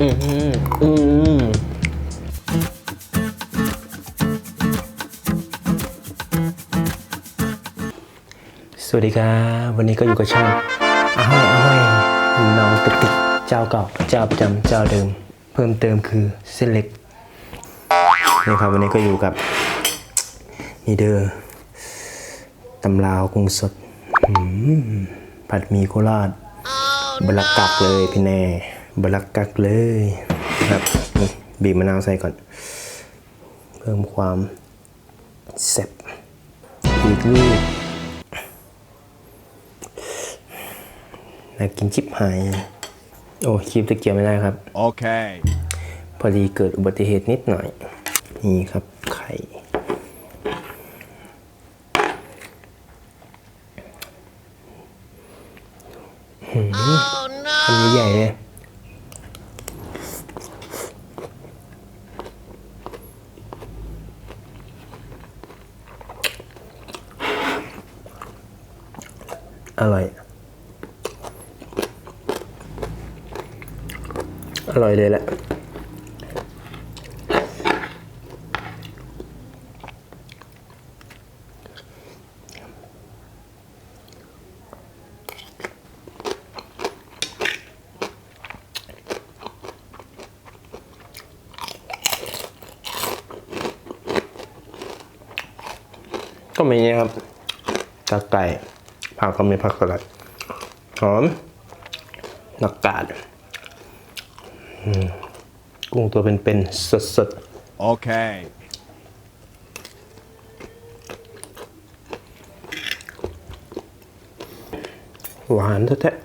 อืมอืมสวัสดีครับ วันนี้ก็อยู่กับช่องอ้อยอ้อยน้องติ๊กติ๊กเจ้าเก่าเจ้าประจำเจ้าเดิม เพิ่มเติมคือเส้นเล็กนี่ครับวันนี้ก็อยู่กับนี่เด้อตำลาวกุ้งสดผัดหมีโคราชบลักกักเลยพี่แน่ บลักกักเลยครับนี่บีบมะนาวใส่ก่อน เพิ่มความแซ่บอีกลูกน่ากินชิบหาย โอ้คีบตะเกียบไม่ได้ครับ Okay. พอดีเกิดอุบัติเหตุนิดหน่อย นี่ครับไข่หืมอันนี้ใหญ่เลย อร่อย อร่อยเลยแหละก็มีนี่ครับกากไก่ ผักก็มีผักสลัดหอมนักกาดอืมกุ้งตัวเป็นๆสด Okay. ๆหวานแท้ๆ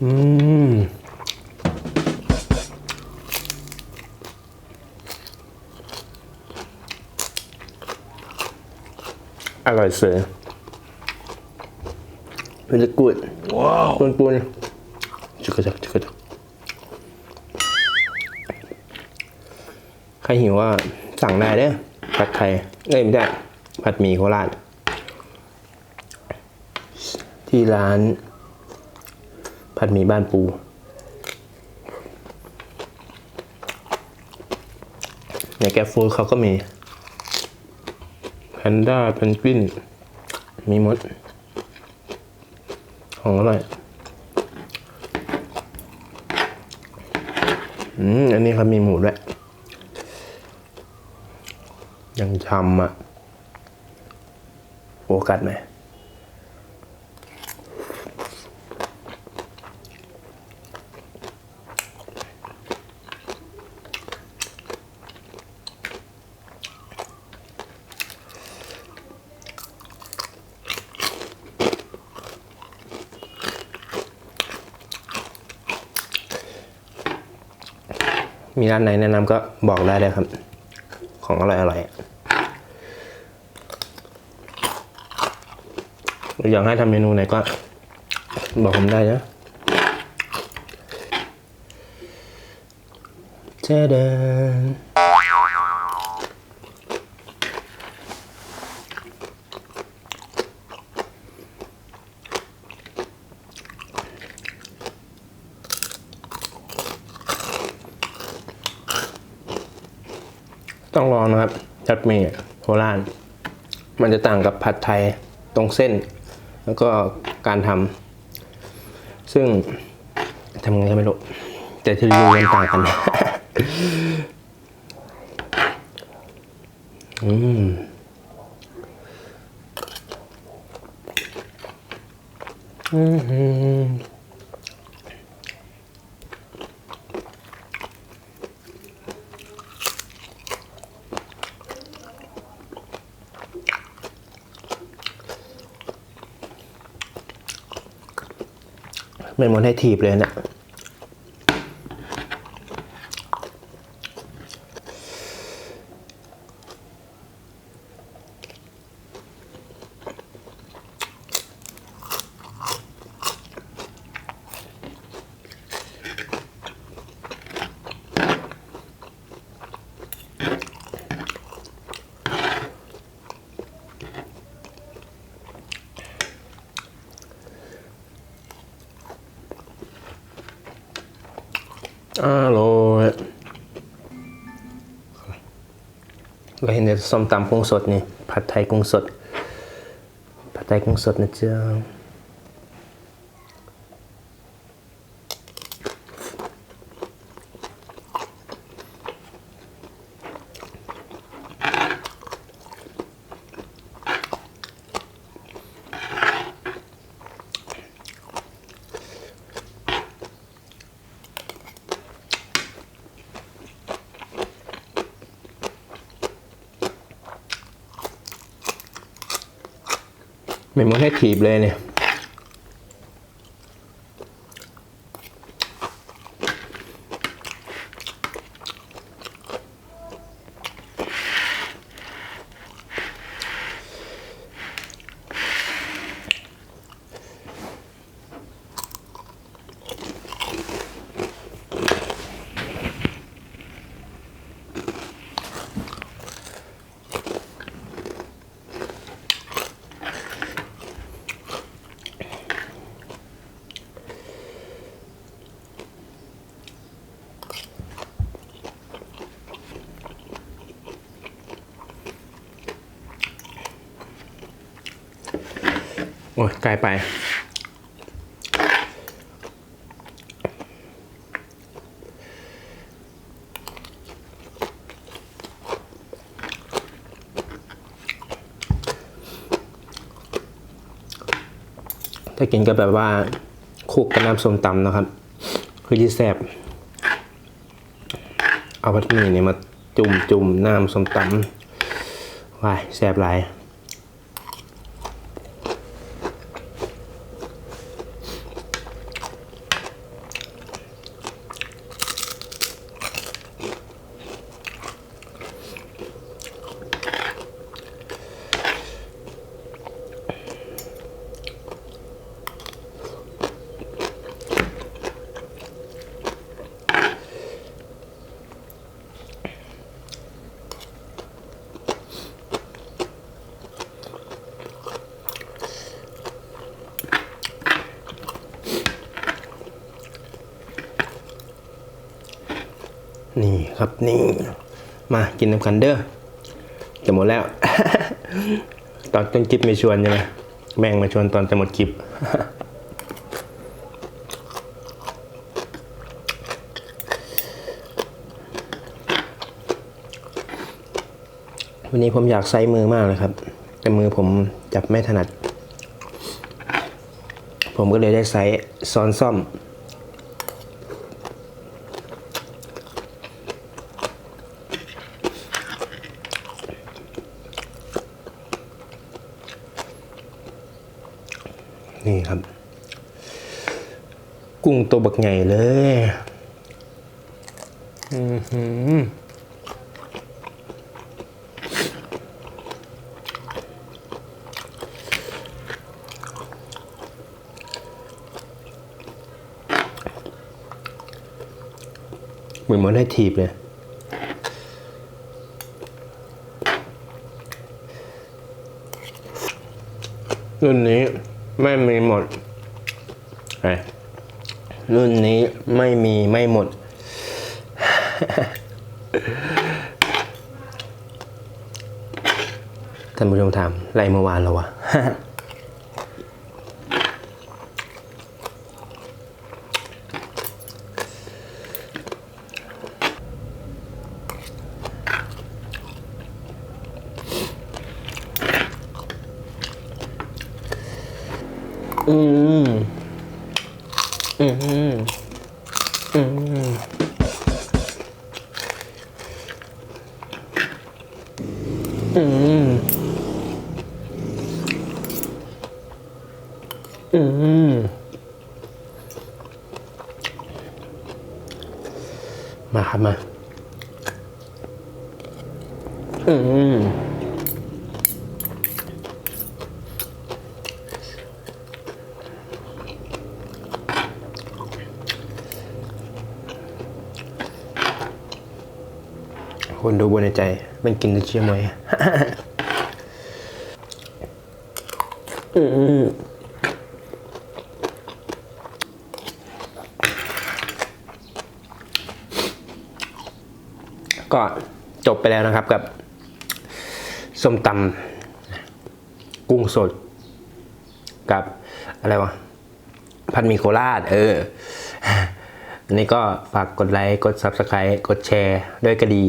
อืม อร่อยเสือ very good ว้าวปุนปุนจุกกระจักจุกกระจักใครหิวว่าสั่งได้เด้อผัดไทยเอ้ยไม่ได้ ผัดหมี่โคราช ที่ร้าน ผัดหมี่บ้านปู ในแกฟูดเขาก็มี แพนด้าเพนกวิน มีมด ของอร่อยอืม อันนี้ครับมีหมูด้วย ยังชำอะ โอกัดไหม มีร้านไหนแนะนำก็บอกได้เลยครับ ของอร่อยอร่อยออยากให้ทำเมนูไหนก็บอกผมได้นะเจเดนต้องลองนะครับ จัดหมี่โคราชมันจะต่างกับผัดไทยตรงเส้น แล้วก็การทำซึ่งทำไงก็ไม่รู้แต่ที่รู้มันต่างกันอืมอืม ไม่หมดให้ทีบเลยเนะี่ อร่อยเราเห็นแต่ส้มตำกุ้งสดนี่ ผัดไทยกุ้งสด ผัดไทยกุ้งสดนะจ๊ะ ไม่หมดให้ถีบเลยเนี่ย โอ้ยไกลไป ถ้ากินก็แบบว่าคุกกับน้ำส้มตำนะครับ คือที่แซ่บเอาผัดหมี่เนี่ยมาจุ่มจุ่มน้ำส้มตำว้ายแซ่บหลาย นี่ครับนี่มากินน้ำกันเด้อจะหมดแล้ว ตอนต้นคลิปไม่ชวนใช่ไหมแบ่งมาชวนตอนจะหมดคลิปวันนี้ผมอยากใช้มือมากเลยครับ แต่มือผมจับไม่ถนัด ผมก็เลยได้ใช้ซ้อนซ่อม นี่ครับ กุ้งตัวบักใหญ่เลยอือหือเหมือนมันให้ทีบเลยรุ่นนี้ ไม่มีหมดไอรุ่นนี้ไม่มีไม่หมด ท่านผู้ชมถามไรเมื่อวานแล้ววะ อืม อืม อืม อืม อืม มาครับมา อืม คนดูบนในใจ มันกินจะเชื่อไหมอืมก็จบไปแล้วนะครับกับ ส้มตำกุ้งสด กับอะไรวะพันมีโคราช เออ อันนี้ก็ฝากกดไลค์ กด Subscribe กดแชร์ ด้วยก็ดี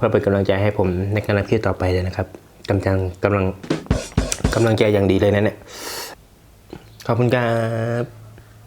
พื่อเป็นกำลังใจให้ผมในการทำคลิปต่อไปเลยนะครับกำลังกำลังกำลังใจอย่างดีเลยนะเนี่ยขอบคุณครับ